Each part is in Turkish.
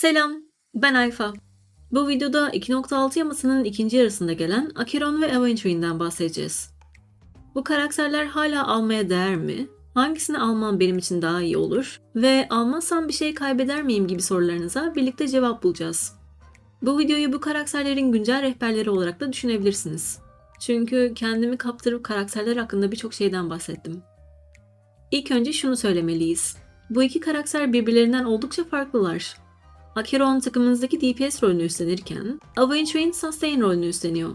Selam, ben Ayfa. Bu videoda 2.6 yamasının ikinci yarısında gelen Acheron ve Aventure'den bahsedeceğiz. Bu karakterler hala almaya değer mi? Hangisini almam benim için daha iyi olur? Ve almazsam bir şey kaybeder miyim gibi sorularınıza birlikte cevap bulacağız. Bu videoyu bu karakterlerin güncel rehberleri olarak da düşünebilirsiniz. Çünkü kendimi kaptırıp karakterler hakkında birçok şeyden bahsettim. İlk önce şunu söylemeliyiz. Bu iki karakter birbirlerinden oldukça farklılar. Acheron takımınızdaki DPS rolünü üstlenirken, Aventure'in Sustain rolünü üstleniyor.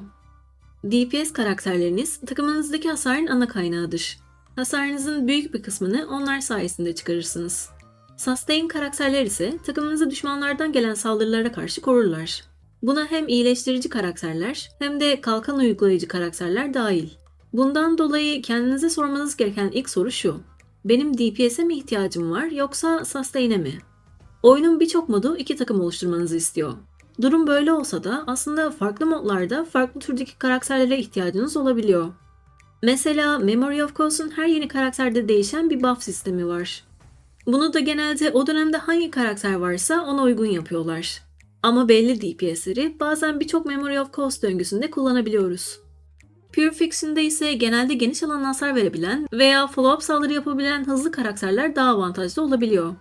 DPS karakterleriniz takımınızdaki hasarın ana kaynağıdır. Hasarınızın büyük bir kısmını onlar sayesinde çıkarırsınız. Sustain karakterler ise takımınızı düşmanlardan gelen saldırılara karşı korurlar. Buna hem iyileştirici karakterler hem de kalkan uygulayıcı karakterler dahil. Bundan dolayı kendinize sormanız gereken ilk soru şu. Benim DPS'e mi ihtiyacım var yoksa Sustain'e mi? Oyunun birçok modu iki takım oluşturmanızı istiyor. Durum böyle olsa da aslında farklı modlarda farklı türdeki karakterlere ihtiyacınız olabiliyor. Mesela Memory of Cos'un her yeni karakterde değişen bir buff sistemi var. Bunu da genelde o dönemde hangi karakter varsa ona uygun yapıyorlar. Ama belli DPS'leri bazen birçok Memory of Cost döngüsünde kullanabiliyoruz. Pure Fiction'da ise genelde geniş alan hasar verebilen veya follow-up saldırı yapabilen hızlı karakterler daha avantajlı olabiliyor.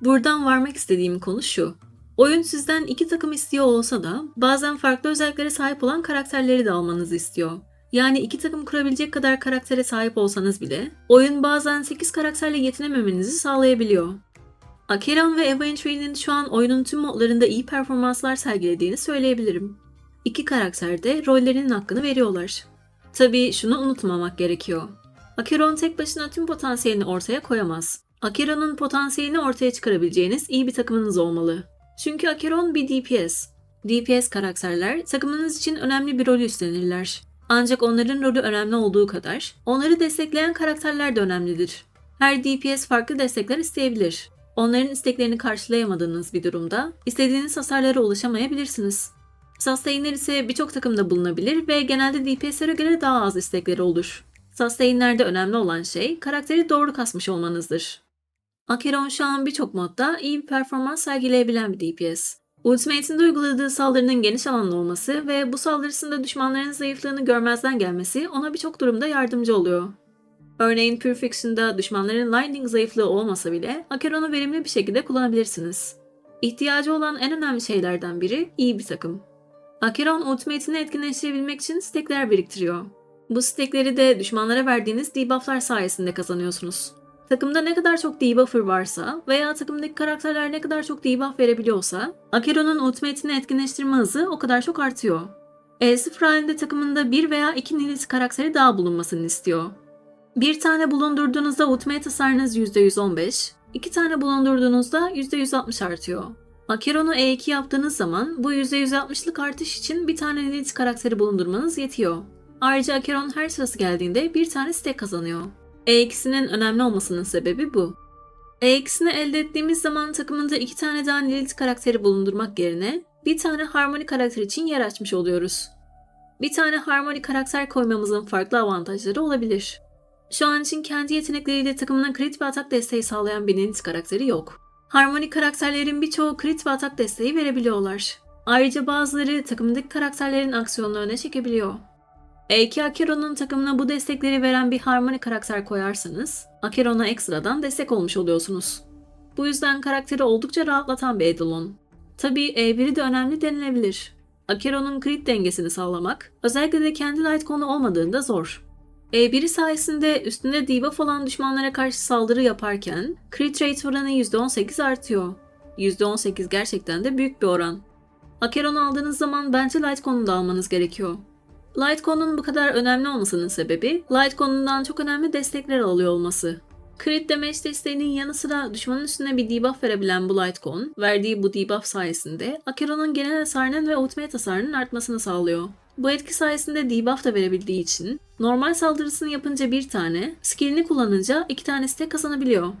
Buradan varmak istediğim konu şu. Oyun sizden iki takım istiyor olsa da bazen farklı özelliklere sahip olan karakterleri de almanızı istiyor. Yani iki takım kurabilecek kadar karaktere sahip olsanız bile oyun bazen 8 karakterle yetinememenizi sağlayabiliyor. Acheron ve Aventure'nin şu an oyunun tüm modlarında iyi performanslar sergilediğini söyleyebilirim. İki karakter de rollerinin hakkını veriyorlar. Tabii şunu unutmamak gerekiyor. Acheron tek başına tüm potansiyelini ortaya koyamaz. Acheron'un potansiyelini ortaya çıkarabileceğiniz iyi bir takımınız olmalı. Çünkü Acheron bir DPS. DPS karakterler takımınız için önemli bir rolü üstlenirler. Ancak onların rolü önemli olduğu kadar onları destekleyen karakterler de önemlidir. Her DPS farklı destekler isteyebilir. Onların isteklerini karşılayamadığınız bir durumda istediğiniz hasarlara ulaşamayabilirsiniz. Sustain'ler ise birçok takımda bulunabilir ve genelde DPS'lere göre daha az istekleri olur. Sustain'lerde önemli olan şey karakteri doğru kasmış olmanızdır. Acheron şu an birçok modda iyi bir performans sergileyebilen bir DPS. Ultimate'inde uyguladığı saldırının geniş alanlı olması ve bu saldırısında düşmanların zayıflığını görmezden gelmesi ona birçok durumda yardımcı oluyor. Örneğin Pure Fiction'da düşmanların Lightning zayıflığı olmasa bile Acheron'u verimli bir şekilde kullanabilirsiniz. İhtiyacı olan en önemli şeylerden biri iyi bir takım. Acheron ultimate'ini etkinleştirebilmek için stekler biriktiriyor. Bu stekleri de düşmanlara verdiğiniz debufflar sayesinde kazanıyorsunuz. Takımda ne kadar çok debuffer varsa veya takımdaki karakterler ne kadar çok debuff verebiliyorsa Acheron'un ultimate'ini etkinleştirme hızı o kadar çok artıyor. E0 halinde takımında bir veya iki Nilith karakteri daha bulunmasını istiyor. Bir tane bulundurduğunuzda ultimate hasarınız %115, iki tane bulundurduğunuzda %160 artıyor. Acheron'u E2 yaptığınız zaman bu %160'lık artış için bir tane Nilith karakteri bulundurmanız yetiyor. Ayrıca Acheron her sırası geldiğinde bir tane stack kazanıyor. E2'sinin önemli olmasının sebebi bu. E2'sini elde ettiğimiz zaman takımında iki tane daha Lilith karakteri bulundurmak yerine bir tane Harmony karakter için yer açmış oluyoruz. Bir tane Harmony karakter koymamızın farklı avantajları olabilir. Şu an için kendi yetenekleriyle takımına crit ve atak desteği sağlayan bir Lilith karakteri yok. Harmony karakterlerin birçoğu crit ve atak desteği verebiliyorlar. Ayrıca bazıları takımdaki karakterlerin aksiyonunu öne çekebiliyor. E2 Acheron'un takımına bu destekleri veren bir Harmony karakter koyarsanız, Acheron'a ekstradan destek olmuş oluyorsunuz. Bu yüzden karakteri oldukça rahatlatan bir Eidolon. Tabii E1'i de önemli denilebilir. Acheron'un crit dengesini sağlamak, özellikle de kendi light konu olmadığında zor. E1'i sayesinde üstünde debuff olan düşmanlara karşı saldırı yaparken crit rate oranı %18 artıyor. %18 gerçekten de büyük bir oran. Acheron aldığınız zaman bence light konunu almanız gerekiyor. Litecoin'un bu kadar önemli olmasının sebebi Litecoin'dan çok önemli destekler alıyor olması. Crit damage desteğinin yanı sıra düşmanın üstüne bir debuff verebilen bu Litecoin, verdiği bu debuff sayesinde Acheron'un genel hasarının ve ultimate hasarının artmasını sağlıyor. Bu etki sayesinde debuff da verebildiği için normal saldırısını yapınca bir tane, skillini kullanınca iki tanesi de kazanabiliyor.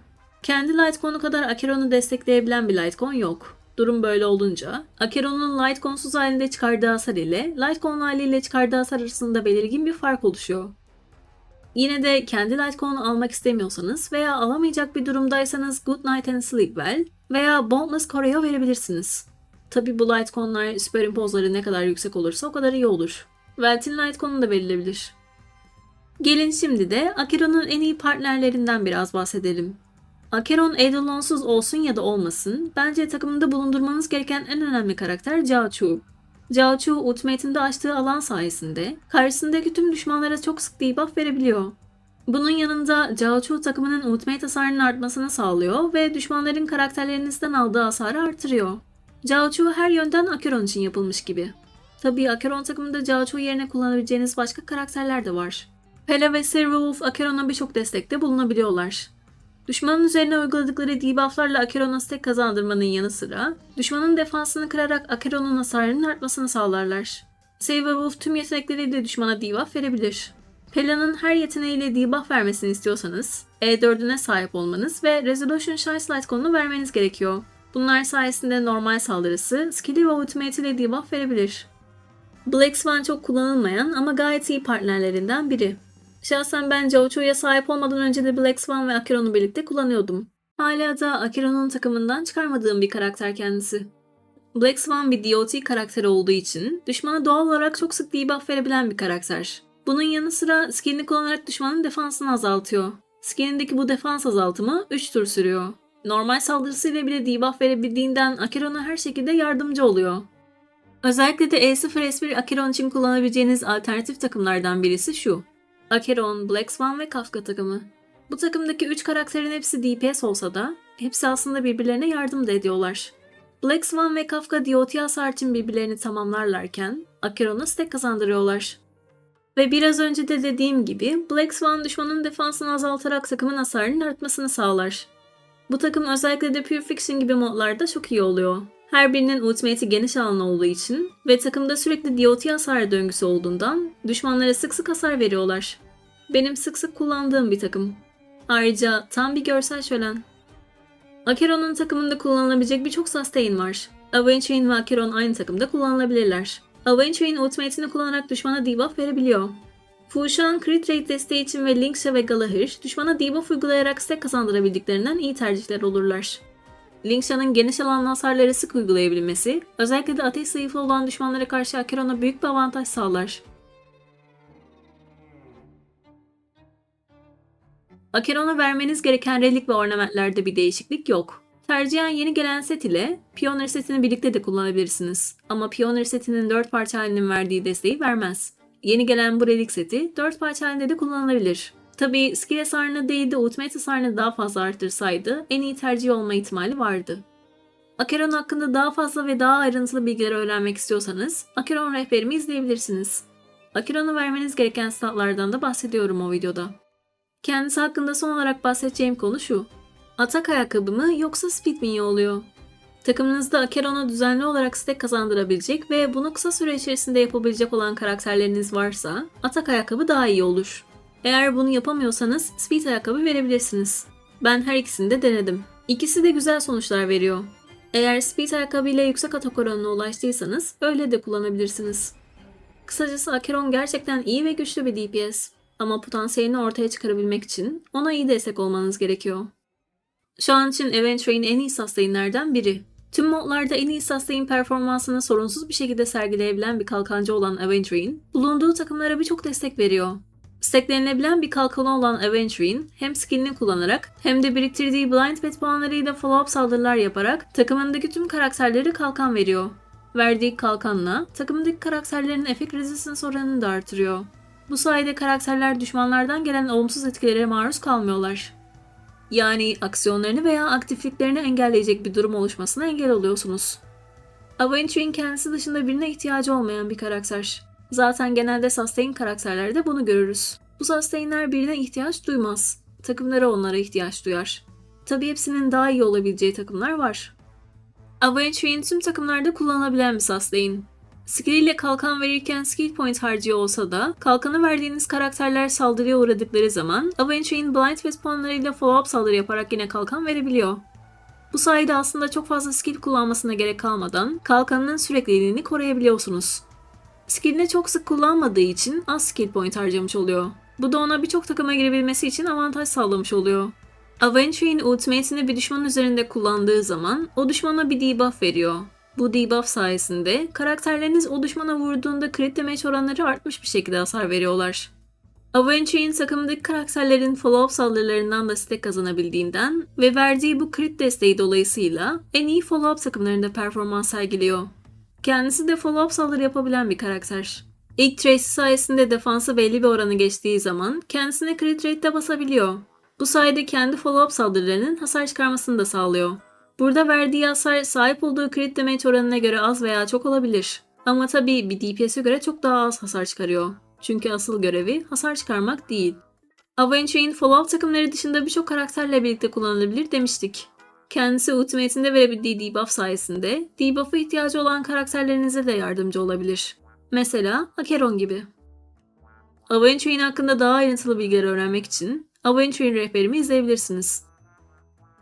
Kendi Litecoin'u kadar Acheron'u destekleyebilen bir Litecoin yok. Durum böyle olunca Acheron'un Light konsuz halinde çıkardığı hasar ile kon haliyle çıkardığı hasar arasında belirgin bir fark oluşuyor. Yine de kendi Litecoin'u almak istemiyorsanız veya alamayacak bir durumdaysanız Good Night and Sleep Well veya Boundless Choreo verebilirsiniz. Tabi bu Lightcon'lar süperimpozeları ne kadar yüksek olursa o kadar iyi olur. Velt'in Lightcon'u da verilebilir. Gelin şimdi de Akeron'un en iyi partnerlerinden biraz bahsedelim. Akeron Eidolonsuz olsun ya da olmasın, bence takımında bulundurmanız gereken en önemli karakter Jiao Chu. Jiao Chu Ultimate'inde açtığı alan sayesinde karşısındaki tüm düşmanlara çok sık debuff verebiliyor. Bunun yanında Jiao Chu takımının ultimate hasarının artmasını sağlıyor ve düşmanların karakterlerinizden aldığı hasarı artırıyor. Jiao Chu her yönden Akeron için yapılmış gibi. Tabii Akeron takımında Jiao Chu yerine kullanabileceğiniz başka karakterler de var. Pele ve Silverwolf Akeron'a birçok destekte bulunabiliyorlar. Düşmanın üzerine uyguladıkları debufflarla Akeron'a stack kazandırmanın yanı sıra, düşmanın defansını kırarak Akeron'un hasarının artmasını sağlarlar. Silverwolf tüm yetenekleriyle düşmana debuff verebilir. Pela'nın her yeteneğiyle debuff vermesini istiyorsanız, E4'üne sahip olmanız ve Resolution Shine Light konunu vermeniz gerekiyor. Bunlar sayesinde normal saldırısı, skill'i ve ultimate ile debuff verebilir. Black Swan çok kullanılmayan ama gayet iyi partnerlerinden biri. Şahsen ben Jocho'ya sahip olmadan önce de Black Swan ve Akeron'u birlikte kullanıyordum. Hala da Akeron'un takımından çıkarmadığım bir karakter kendisi. Black Swan bir DOT karakteri olduğu için düşmana doğal olarak çok sık debuff verebilen bir karakter. Bunun yanı sıra skillini kullanarak düşmanın defansını azaltıyor. Skillindeki bu defans azaltımı 3 tur sürüyor. Normal saldırısıyla bile debuff verebildiğinden Akeron'a her şekilde yardımcı oluyor. Özellikle de E0S1 Akeron için kullanabileceğiniz alternatif takımlardan birisi şu. Akeron, Black Swan ve Kafka takımı. Bu takımdaki 3 karakterin hepsi DPS olsa da hepsi aslında birbirlerine yardım da ediyorlar. Black Swan ve Kafka DOT hasar için birbirlerini tamamlarlarken Akeron'a stack kazandırıyorlar. Ve biraz önce de dediğim gibi Black Swan düşmanın defansını azaltarak takımın hasarının artmasını sağlar. Bu takım özellikle de Pure Fiction gibi modlarda çok iyi oluyor. Her birinin ultimate'i geniş alan olduğu için ve takımda sürekli DOT hasar döngüsü olduğundan düşmanlara sık sık hasar veriyorlar. Benim sık sık kullandığım bir takım. Ayrıca tam bir görsel şölen. Akeron'un takımında kullanılabilecek birçok sustain var. Aventurine ve Akeron aynı takımda kullanılabilirler. Aventurine ultimate'ini kullanarak düşmana debuff verebiliyor. Fushan crit rate desteği için ve Linksha ve Galahir düşmana debuff uygulayarak stack kazandırabildiklerinden iyi tercihler olurlar. Linksha'nın geniş alanlı hasarları sık uygulayabilmesi, özellikle de ateş zayıfı olan düşmanlara karşı Akeron'a büyük bir avantaj sağlar. Akeron'a vermeniz gereken relik ve ornamentlerde bir değişiklik yok. Tercihen yeni gelen set ile Pioneer setini birlikte de kullanabilirsiniz. Ama Pioneer setinin 4 parça halinin verdiği desteği vermez. Yeni gelen bu relik seti 4 parça halinde de kullanılabilir. Tabii skill hasarını değil de ultimate hasarını daha fazla arttırsaydı en iyi tercih olma ihtimali vardı. Akeron hakkında daha fazla ve daha ayrıntılı bilgiler öğrenmek istiyorsanız Akeron rehberimi izleyebilirsiniz. Akeron'u vermeniz gereken statlardan da bahsediyorum o videoda. Kendisi hakkında son olarak bahsedeceğim konu şu. Atak ayakkabı mı yoksa speed mi oluyor? Takımınızda Akeron'a düzenli olarak stack kazandırabilecek ve bunu kısa süre içerisinde yapabilecek olan karakterleriniz varsa atak ayakkabı daha iyi olur. Eğer bunu yapamıyorsanız speed ayakkabı verebilirsiniz. Ben her ikisini de denedim. İkisi de güzel sonuçlar veriyor. Eğer speed ayakkabı ile yüksek atak oranına ulaştıysanız öyle de kullanabilirsiniz. Kısacası Akeron gerçekten iyi ve güçlü bir DPS. Ama potansiyelini ortaya çıkarabilmek için ona iyi destek olmanız gerekiyor. Şu an için Aventrain en iyi sustainlerden biri. Tüm modlarda en iyi sustain performansını sorunsuz bir şekilde sergileyebilen bir kalkancı olan Aventrain, bulunduğu takımlara birçok destek veriyor. Stacklenilebilen bir kalkanı olan Aventurine hem skillini kullanarak hem de biriktirdiği blind bet puanlarıyla follow-up saldırılar yaparak takımındaki tüm karakterleri kalkan veriyor. Verdiği kalkanla takımındaki karakterlerin efekt resistance oranını da artırıyor. Bu sayede karakterler düşmanlardan gelen olumsuz etkilere maruz kalmıyorlar. Yani aksiyonlarını veya aktifliklerini engelleyecek bir durum oluşmasına engel oluyorsunuz. Aventurine kendisi dışında birine ihtiyacı olmayan bir karakter. Zaten genelde sustain karakterlerde bunu görürüz. Bu sustainler birine ihtiyaç duymaz. Takımları onlara ihtiyaç duyar. Tabi hepsinin daha iyi olabileceği takımlar var. Aventurine tüm takımlarda kullanılabilen bir sustain. Skill ile kalkan verirken skill point harcıyor olsa da kalkanı verdiğiniz karakterler saldırıya uğradıkları zaman Aventurine blind ve puanlarıyla follow-up saldırı yaparak yine kalkan verebiliyor. Bu sayede aslında çok fazla skill kullanmasına gerek kalmadan kalkanının sürekliliğini koruyabiliyorsunuz. Skillini çok sık kullanmadığı için az skill point harcamış oluyor. Bu da ona birçok takıma girebilmesi için avantaj sağlamış oluyor. Aventurine ultimate'ini bir düşman üzerinde kullandığı zaman o düşmana bir debuff veriyor. Bu debuff sayesinde karakterleriniz o düşmana vurduğunda crit damage oranları artmış bir şekilde hasar veriyorlar. Aventure'in takımındaki karakterlerin follow-up saldırılarından da stack kazanabildiğinden ve verdiği bu crit desteği dolayısıyla en iyi follow-up takımlarında performans sergiliyor. Kendisi de follow-up saldırı yapabilen bir karakter. İlk Tracy sayesinde defansı belli bir oranı geçtiği zaman kendisine crit rate'de basabiliyor. Bu sayede kendi follow-up saldırılarının hasar çıkarmasını da sağlıyor. Burada verdiği hasar sahip olduğu crit damage oranına göre az veya çok olabilir. Ama tabii bir DPS'e göre çok daha az hasar çıkarıyor. Çünkü asıl görevi hasar çıkarmak değil. Aventure'in follow-up takımları dışında birçok karakterle birlikte kullanılabilir demiştik. Kendisi Ultimate'inde verebildiği debuff sayesinde debuff'a ihtiyacı olan karakterlerinize de yardımcı olabilir. Mesela Acheron gibi. Aventure'in hakkında daha ayrıntılı bilgiler öğrenmek için Aventure'in rehberimi izleyebilirsiniz.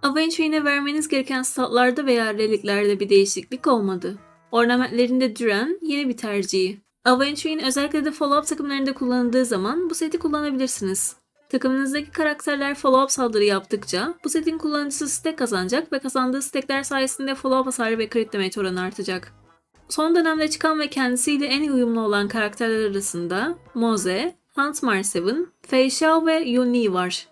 Aventure'ine vermeniz gereken statlarda veya reliklerde bir değişiklik olmadı. Ornamentlerinde Duran yeni bir tercihi. Aventure'in özellikle de follow-up takımlarında kullanıldığı zaman bu seti kullanabilirsiniz. Takımınızdaki karakterler follow-up saldırı yaptıkça bu setin kullanıcısı stack kazanacak ve kazandığı stackler sayesinde follow-up hasarı ve crit damage oranı artacak. Son dönemde çıkan ve kendisiyle en uyumlu olan karakterler arasında Moze, Hunt Marseven, Fei Xiao ve Yun var.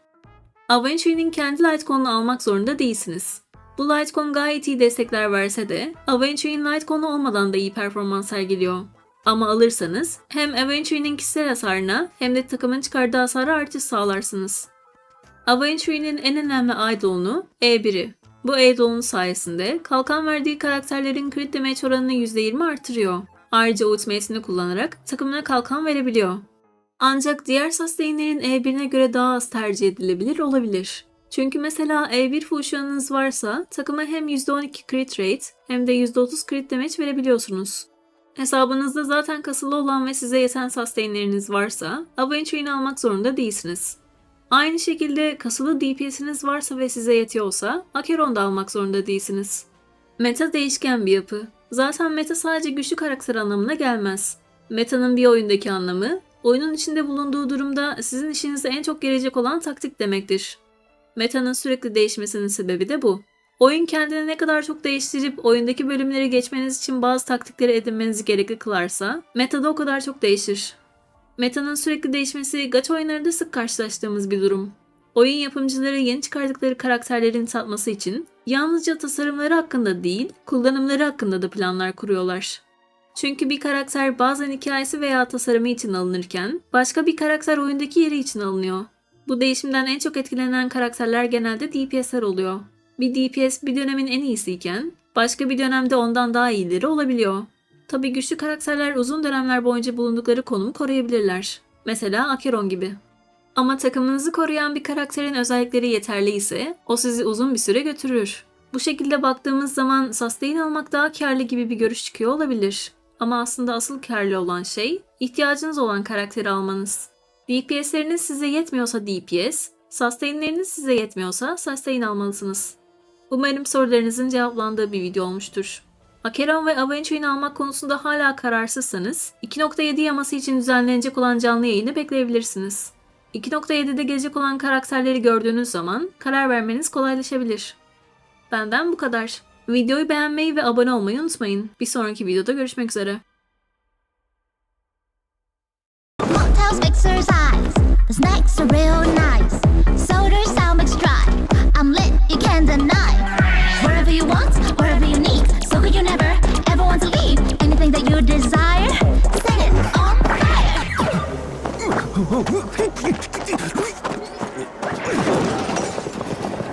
Aventure'nin kendi Litecoin'unu almak zorunda değilsiniz. Bu Litecoin gayet iyi destekler verse de Aventure'in Litecoin'u olmadan da iyi performans sergiliyor. Ama alırsanız hem Aventure'nin kişisel hasarına hem de takımın çıkardığı hasara artış sağlarsınız. Aventure'nin en önemli idolunu E1'i. Bu idolun sayesinde kalkan verdiği karakterlerin crit damage oranını %20 artırıyor. Ayrıca ultimate'ini kullanarak takımına kalkan verebiliyor. Ancak diğer sustainlerin E1'ine göre daha az tercih edilebilir olabilir. Çünkü mesela E1 fusion'unuz varsa takıma hem %12 crit rate hem de %30 crit damage verebiliyorsunuz. Hesabınızda zaten kasılı olan ve size yeten sustainleriniz varsa Aventure'ini almak zorunda değilsiniz. Aynı şekilde kasılı DPS'iniz varsa ve size yetiyorsa Acheron da almak zorunda değilsiniz. Meta değişken bir yapı. Zaten meta sadece güçlü karakter anlamına gelmez. Meta'nın bir oyundaki anlamı, oyunun içinde bulunduğu durumda sizin işinize en çok gelecek olan taktik demektir. Meta'nın sürekli değişmesinin sebebi de bu. Oyun kendini ne kadar çok değiştirip oyundaki bölümleri geçmeniz için bazı taktikleri edinmenizi gerekli kılarsa, meta da o kadar çok değişir. Meta'nın sürekli değişmesi gacha oyunlarında sık karşılaştığımız bir durum. Oyun yapımcıları yeni çıkardıkları karakterlerin satması için yalnızca tasarımları hakkında değil, kullanımları hakkında da planlar kuruyorlar. Çünkü bir karakter bazen hikayesi veya tasarımı için alınırken başka bir karakter oyundaki yeri için alınıyor. Bu değişimden en çok etkilenen karakterler genelde DPS'ler oluyor. Bir DPS bir dönemin en iyisiyken başka bir dönemde ondan daha iyileri olabiliyor. Tabi güçlü karakterler uzun dönemler boyunca bulundukları konumu koruyabilirler. Mesela Acheron gibi. Ama takımınızı koruyan bir karakterin özellikleri yeterli ise o sizi uzun bir süre götürür. Bu şekilde baktığımız zaman sustain almak daha karlı gibi bir görüş çıkıyor olabilir. Ama aslında asıl karlı olan şey ihtiyacınız olan karakteri almanız. DPS'leriniz size yetmiyorsa DPS, sustain'leriniz size yetmiyorsa sustain almalısınız. Umarım sorularınızın cevaplandığı bir video olmuştur. Acheron ve Aventure'ini almak konusunda hala kararsızsanız 2.7 yaması için düzenlenecek olan canlı yayını bekleyebilirsiniz. 2.7'de gelecek olan karakterleri gördüğünüz zaman karar vermeniz kolaylaşabilir. Benden bu kadar. Videoyu beğenmeyi ve abone olmayı unutmayın. Bir sonraki videoda görüşmek üzere. The snacks are real nice. Oh,